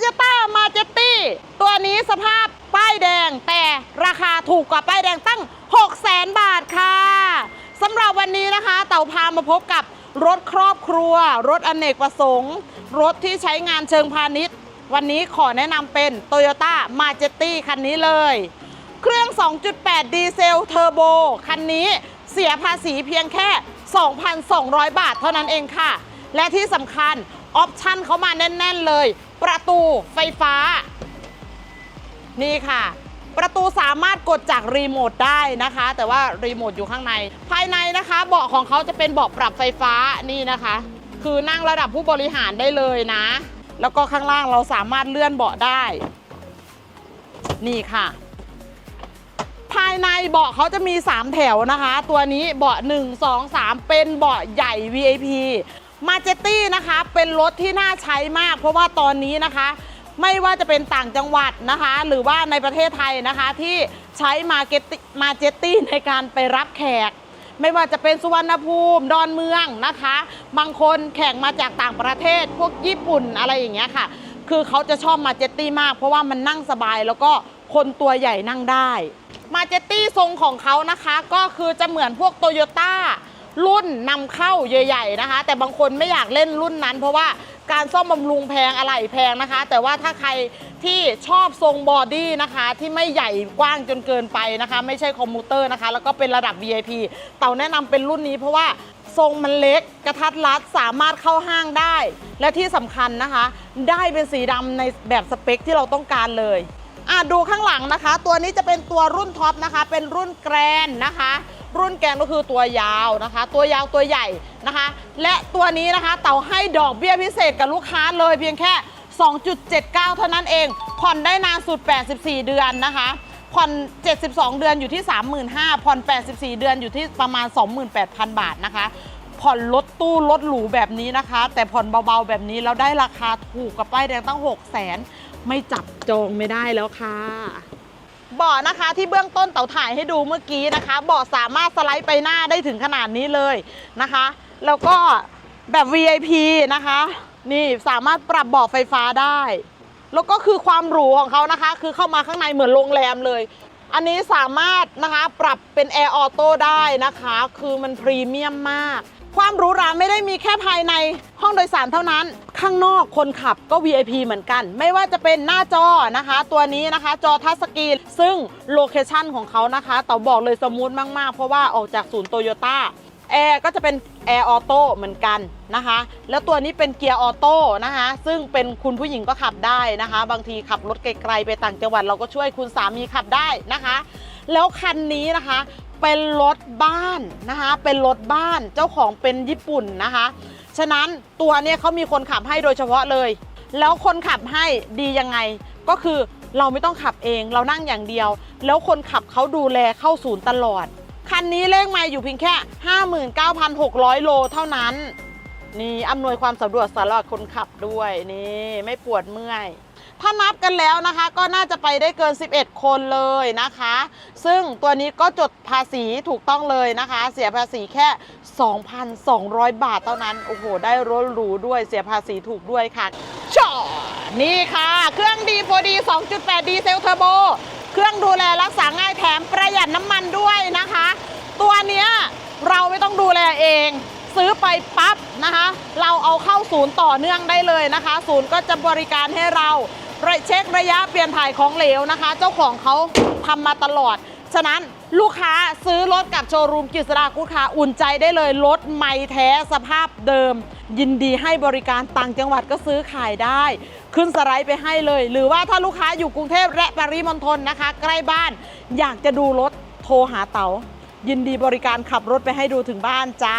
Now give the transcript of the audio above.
โยต้ามาเจตตี้ตัวนี้สภาพป้ายแดง แต่ราคาถูกกว่าป้ายแดงตั้ง 6 0 0 0 0 0บาทค่ะสำหรับวันนี้นะคะ เต่าพามาพบกับรถครอบครัว รถอเนกประสงค์ รถที่ใช้งานเชิงพาณิชย์ วันนี้ขอแนะนำเป็น Toyota m a j e t i คันนี้เลย เครื่อง 2.8 ดีเซลเทอร์โบคันนี้เสียภาษีเพียงแค่ 2,200 บาทเท่านั้นเองค่ะ และที่สำคัญออปชั่นเขามาแน่น ๆ เลย ประตูไฟฟ้า นี่ค่ะ ประตูสามารถกดจากรีโมทได้นะคะ แต่ว่ารีโมทอยู่ข้างใน ภายในนะคะ เบาะของเขาจะเป็นเบาะปรับไฟฟ้านี่นะคะ คือนั่งระดับผู้บริหารได้เลยนะ แล้วก็ข้างล่างเราสามารถเลื่อนเบาะได้ นี่ค่ะภายในเบาะเขาจะมี 3 แถวนะคะ ตัวนี้เบาะ 1 2 3 เป็นเบาะใหญ่ VIP มาเจตี้นะคะเป็นรถที่น่าใช้มาก เพราะว่าตอนนี้นะคะ ไม่ว่าจะเป็นต่างจังหวัดนะคะ หรือว่าในประเทศไทยนะคะที่ใช้มาเกตมาเจตี้ในการไปรับแขก ไม่ว่าจะเป็นสุวรรณภูมิดอนเมืองนะคะ บางคนแข่งมาจากต่างประเทศ พวกญี่ปุ่นอะไรอย่างเงี้ยค่ะ คือเขาจะชอบมาเจตตี้มาก เพราะว่ามันนั่งสบายแล้วก็คนตัวใหญ่นั่งได้มาเจตตี้ทรงของเขานะคะก็คือจะเหมือนพวกโตโยต้า รุ่นนำเข้าใหญ่ๆนะคะ แต่บางคนไม่อยากเล่นรุ่นนั้น เพราะว่าการซ่อมบำรุงแพงอะไรแพงนะคะ แต่ว่าถ้าใครที่ชอบทรงบอดี้นะคะ ที่ไม่ใหญ่กว้างจนเกินไปนะคะ ไม่ใช่คอมมูเตอร์นะคะ แล้วก็เป็นระดับ VIP เต่าแนะนำเป็นรุ่นนี้เพราะว่าทรงมันเล็กกระทัดรัดสามารถเข้าห้างได้ และที่สำคัญนะคะ ได้เป็นสีดำในแบบสเปคที่เราต้องการเลย อะดูข้างหลังนะคะ ตัวนี้จะเป็นตัวรุ่นท็อปนะคะ เป็นรุ่นแกรนนะคะ รุ่นแกรนก็คือตัวยาวนะคะ ตัวยาวตัวใหญ่นะคะ และตัวนี้นะคะเต่าให้ดอกเบี้ยพิเศษกับลูกค้าเลยเพียงแค่ 2.79 เท่านั้นเอง ผ่อนได้นานสุด 84 เดือนนะคะ ผ่อน 72 เดือนอยู่ที่ 35,000ผ่อน 84 เดือนอยู่ที่ประมาณ 28,000 บาทนะคะผ่อนรถตู้รถหรูแบบนี้นะคะ แต่ผ่อนเบาๆแบบนี้แล้วได้ราคาถูกกับป้ายแดงตั้ง 6 0 0 0 0 0 ไม่จับจองไม่ได้แล้วค่ะเบาะนะคะที่เบื้องต้นเต่าถ่ายให้ดูเมื่อกี้นะคะเบาะสามารถสไลด์ไปหน้าได้ถึงขนาดนี้เลยนะคะ แล้วก็แบบ VIP นะคะ นี่สามารถปรับเบาะไฟฟ้าได้ แล้วก็คือความหรูของเขานะคะ คือเข้ามาข้างในเหมือนโรงแรมเลย อันนี้สามารถนะคะปรับเป็นแอร์ออโต้ได้นะคะ คือมันพรีเมียมมาก ความหรูหราไม่ได้มีแค่ภายในห้องโดยสารเท่านั้น ข้างนอกคนขับก็ VIP เหมือนกัน ไม่ว่าจะเป็นหน้าจอนะคะ ตัวนี้นะคะจอทัชสกรีนซึ่งโลเคชันของเขานะคะเต่าบอกเลยสมูทมากๆ เพราะว่าออกจากศูนย์โตโยต้าแอร์ก็จะเป็นแอร์ออโต้เหมือนกันนะคะ แล้วตัวนี้เป็นเกียร์ออโต้นะคะ ซึ่งเป็นคุณผู้หญิงก็ขับได้นะคะ บางทีขับรถไกลๆไปต่างจังหวัดเราก็ช่วยคุณสามีขับได้นะคะ แล้วคันนี้นะคะ เป็นรถบ้านนะคะ เป็นรถบ้านเจ้าของเป็นญี่ปุ่นนะคะ ฉะนั้นตัวเนี้ยเขามีคนขับให้โดยเฉพาะเลย แล้วคนขับให้ดียังไงก็คือเราไม่ต้องขับเองเรานั่งอย่างเดียว แล้วคนขับเขาดูแลเข้าศูนย์ตลอด คันนี้เลขไม่อยู่เพียงแค่ 59,600 โลเท่านั้น นี่อำนวยความสะดวกสำหรับคนขับด้วยนี่ไม่ปวดเมื่อย ถ้านับกันแล้วนะคะ ก็น่าจะไปได้เกิน 11 คนเลยนะคะ ซึ่งตัวนี้ก็จดภาษีถูกต้องเลยนะคะ เสียภาษีแค่ 2,200 บาทเท่านั้น โอ้โห ได้รถหรูด้วยเสียภาษีถูกด้วยค่ะชอนี่ค่ะ เครื่องดีโฟดี 2.8 ดีเซลเทอร์โบ เครื่องดูแลรักษาง่ายแถมประหยัดน้ำมันด้วยนะคะ ตัวเนี้ยเราไม่ต้องดูแลเองซื้อไปปั๊บนะคะ เราเอาเข้าศูนย์ต่อเนื่องได้เลยนะคะ ศูนย์ก็จะบริการให้เรา เช็คระยะเปลี่ยนถ่ายของเหลวนะคะ เจ้าของเขาทำมาตลอด ฉะนั้นลูกค้าซื้อรถกับโชว์รูมกิษดากุณค้าอุ่นใจได้เลยรถใหม่แท้สภาพเดิม ยินดีให้บริการต่างจังหวัดก็ซื้อขายได้ ขึ้นสไลด์ไปให้เลย หรือว่าถ้าลูกค้าอยู่กรุงเทพและปริมณฑลนะคะ ใกล้บ้าน อยากจะดูรถโทรหาเต๋ายินดีบริการขับรถไปให้ดูถึงบ้านจ้า